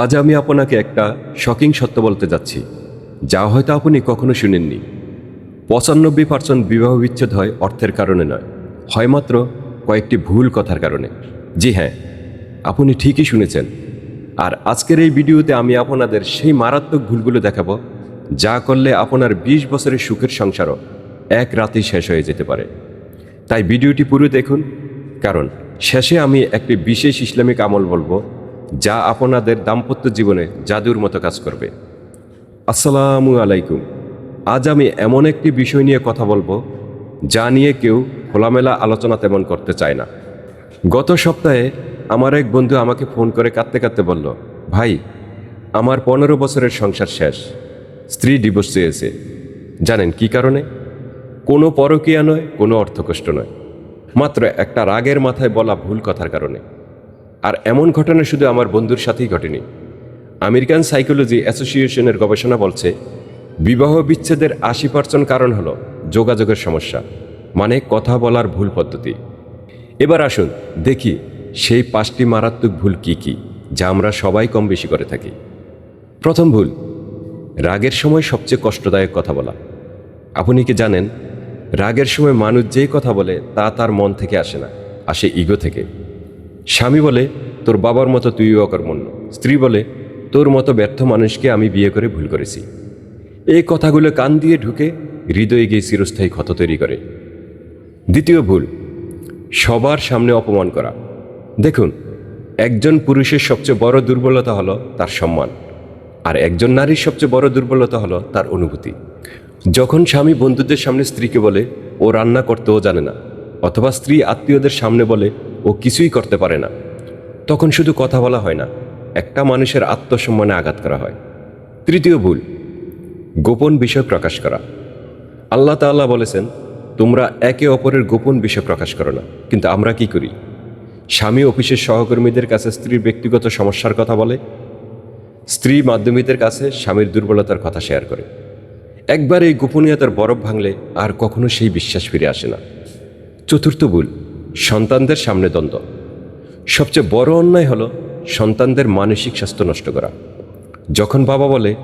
আজ আমি আপনাকে একটা শকিং সত্য বলতে যাচ্ছি, যা হয়তো আপনি কখনো শুনেননি। পঁচানব্বই পার্সেন্ট বিবাহ বিচ্ছেদ হয় অর্থের কারণে নয়, হয় মাত্র কয়েকটি ভুল কথার কারণে। জি হ্যাঁ আপনি ঠিকই শুনেছেন। আর আজকের এই ভিডিওতে আমি আপনাদের সেই মারাত্মক ভুলগুলো দেখাবো, যা করলে আপনার বিশ বছরের সুখের সংসারও এক রাতেই শেষ হয়ে যেতে পারে। তাই ভিডিওটি পুরো দেখুন, কারণ শেষে আমি একটি বিশেষ ইসলামিক আমল বলব যা আপনাদের দাম্পত্য জীবনে জাদুর মতো কাজ করবে। আসসালামু আলাইকুম। আজ আমি এমন একটি বিষয় নিয়ে কথা বলব, যা নিয়ে কেউ খোলামেলা আলোচনা তেমন করতে চায় না। গত সপ্তাহে আমার এক বন্ধু আমাকে ফোন করে কাঁদতে কাঁদতে বলল, ভাই, আমার পনেরো বছরের সংসার শেষ, স্ত্রী ডিভোর্স চেয়েছে। জানেন কি কারণে? কোনো পরকীয়া নয়, কোনো অর্থকষ্ট নয়। মাত্র একটা রাগের মাথায় বলা ভুল কথার কারণে। আর এমন ঘটনা শুধু আমার বন্ধুর সাথেই ঘটেনি। আমেরিকান সাইকোলজি অ্যাসোসিয়েশনের গবেষণা বলছে, বিবাহ বিচ্ছেদের আশি পার্সেন্ট কারণ হলো যোগাযোগের সমস্যা মানে কথা বলার ভুল পদ্ধতি। এবার আসুন দেখি সেই পাঁচটি মারাত্মক ভুল কি কি, যা আমরা সবাই কম বেশি করে থাকি। প্রথম ভুল, রাগের সময় সবচেয়ে কষ্টদায়ক কথা বলা। আপনি কি জানেন, রাগের সময় মানুষ যেই কথা বলে তা তার মন থেকে আসে না, আসে ইগো থেকে। স্বামী বলে, তোর বাবার মতো তুইও অকর্মণ্য। স্ত্রী বলে, তোর মতো ব্যর্থ মানুষকে আমি বিয়ে করে ভুল করেছি। এই কথাগুলো কান দিয়ে ঢুকে হৃদয়ে গিয়ে চিরস্থায়ী ক্ষত তৈরি করে। দ্বিতীয় ভুল, সবার সামনে অপমান করা। দেখুন, একজন পুরুষের সবচেয়ে বড় দুর্বলতা হলো তার সম্মান, আর একজন নারীর সবচেয়ে বড় দুর্বলতা হলো তার অনুভূতি। যখন স্বামী বন্ধুদের সামনে স্ত্রীকে বলে, ও রান্না করতেও জানে না। অথবা স্ত্রী আত্মীয়দের সামনে বলে, ও কিছুই করতে পারে না। তখন শুধু কথা বলা হয় না, একটা মানুষের আত্মসম্মানে আঘাত করা হয়। তৃতীয় ভুল, গোপন বিষয় প্রকাশ করা। আল্লাহ তাআলা বলেছেন, তোমরা একে অপরের গোপন বিষয় প্রকাশ করো না, কিন্তু আমরা কি করি? স্বামী অফিসের সহকর্মীদের কাছে স্ত্রীর ব্যক্তিগত সমস্যার কথা বলে। স্ত্রী মাধ্যমিকদের কাছে স্বামীর দুর্বলতার কথা শেয়ার করে। একবার এই গোপনীয়তার বরফ ভাঙলে আর কখনো সেই বিশ্বাস ফিরে আসে না। চতুর্থ ভুল, সন্তানদের সামনে দ্বন্দ্ব। সবচেয়ে বড় অন্যায় হলো সন্তানদের মানসিক স্বাস্থ্য নষ্ট করা। যখন বাবা বলে,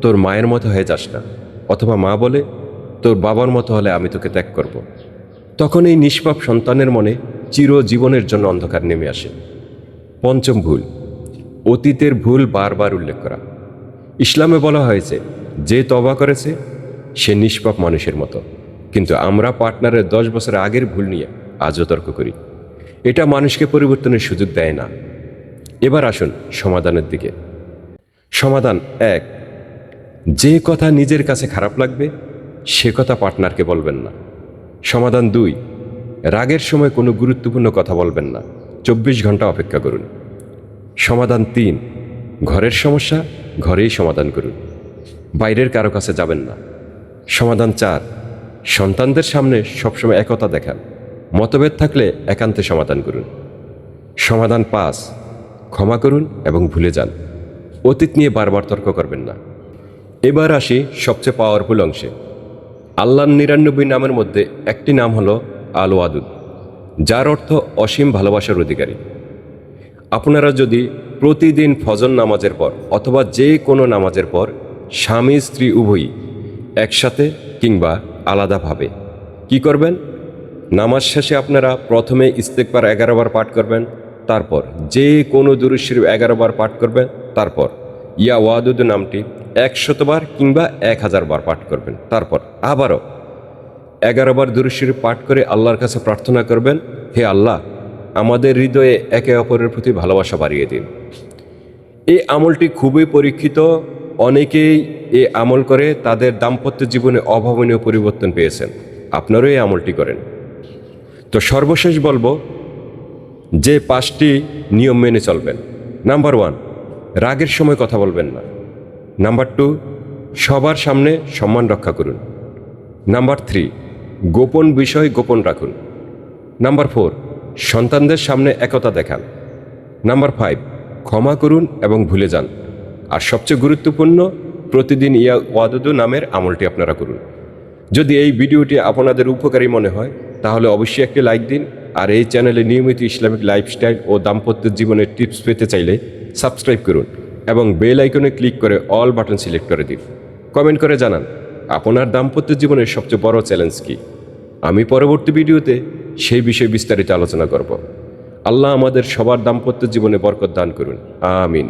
তোর মায়ের মতো হয়ে যাস না, অথবা মা বলে, তোর বাবার মতো হলে আমি তোকে ত্যাগ করব। তখন এই নিষ্পাপ সন্তানের মনে চিরজীবনের জন্য অন্ধকার নেমে আসে। পঞ্চম ভুল, অতীতের ভুল বারবার উল্লেখ করা। ইসলামে বলা হয়েছে, যে তবা করেছে, সে নিষ্পাপ মানুষের মতো। কিন্তু আমরা পার্টনারের দশ বছর আগের ভুল নিয়ে আজও তর্ক করি। এটা মানুষকে পরিবর্তনের সুযোগ দেয় না। এবার আসুন সমাধানের দিকে। সমাধান এক, যে কথা নিজের কাছে খারাপ লাগবে, সে কথা পার্টনারকে বলবেন না। সমাধান দুই, রাগের সময় কোনো গুরুত্বপূর্ণ কথা বলবেন না। চব্বিশ ঘণ্টা অপেক্ষা করুন। সমাধান তিন, ঘরের সমস্যা ঘরেই সমাধান করুন। বাইরের কারও কাছে যাবেন না। সমাধান চার সন্তানদের সামনে সবসময় একতা দেখান। মতভেদ থাকলে একান্তে সমাধান করুন। সমাধান পাস। ক্ষমা করুন এবং ভুলে যান। অতীত নিয়ে বারবার তর্ক করবেন না। এবার আসি সবচেয়ে পাওয়ারফুল অংশে। আল্লাহর নিরানব্বই নামের মধ্যে একটি নাম হলো আল ওয়াদুদ যার অর্থ অসীম ভালোবাসার অধিকারী। আপনারা যদি প্রতিদিন ফজর নামাজের পর অথবা যে কোনো নামাজের পর স্বামী স্ত্রী উভয়ই একসাথে কিংবা আলাদাভাবে। কি করবেন? নামাজ শেষে আপনারা প্রথমে ইস্তেকবার এগারো বার পাঠ করবেন, তারপর যে কোনো এগারো বার পাঠ করবেন, তারপর ইয়া ওয়াদুদ নামটি একশতবার কিংবা এক হাজার বার পাঠ করবেন, তারপর আবারও এগারো বার দুরুশির পাঠ করে আল্লাহর কাছে প্রার্থনা করবেন, হে আল্লাহ, আমাদের হৃদয়ে একে অপরের প্রতি ভালোবাসা বাড়িয়ে দিন। এই আমলটি খুবই পরীক্ষিত অনেকেই এ আমল করে তাদের দাম্পত্য জীবনে অভাবনীয় পরিবর্তন পেয়েছেন। আপনারও এই আমলটি করেন। তো সর্বশেষ বলব, যে পাঁচটি নিয়ম মেনে চলবেন। নাম্বার ওয়ান, রাগের সময় কথা বলবেন না। নাম্বার টু, সবার সামনে সম্মান রক্ষা করুন। নাম্বার থ্রি, গোপন বিষয় গোপন রাখুন। নাম্বার ফোর, সন্তানদের সামনে একতা দেখান। নাম্বার ফাইভ, ক্ষমা করুন এবং ভুলে যান। আর সবচেয়ে গুরুত্বপূর্ণ, প্রতিদিন ইয়া ওয়াদুদু নামের আমলটি আপনারা করুন। যদি এই ভিডিওটি আপনাদের উপকারী মনে হয়, তাহলে অবশ্যই একটি লাইক দিন, আর এই চ্যানেলে নিয়মিত ইসলামিক লাইফস্টাইল ও দাম্পত্য জীবনের টিপস পেতে চাইলে সাবস্ক্রাইব করুন এবং বেল আইকনে ক্লিক করে অল বাটন সিলেক্ট করে দিন। কমেন্ট করে জানান, আপনার দাম্পত্য জীবনের সবচেয়ে বড় চ্যালেঞ্জ কি? আমি পরবর্তী ভিডিওতে সেই বিষয়ে বিস্তারিত আলোচনা করব। আল্লাহ আমাদের সবার দাম্পত্য জীবনে বরকত দান করুন। আমিন।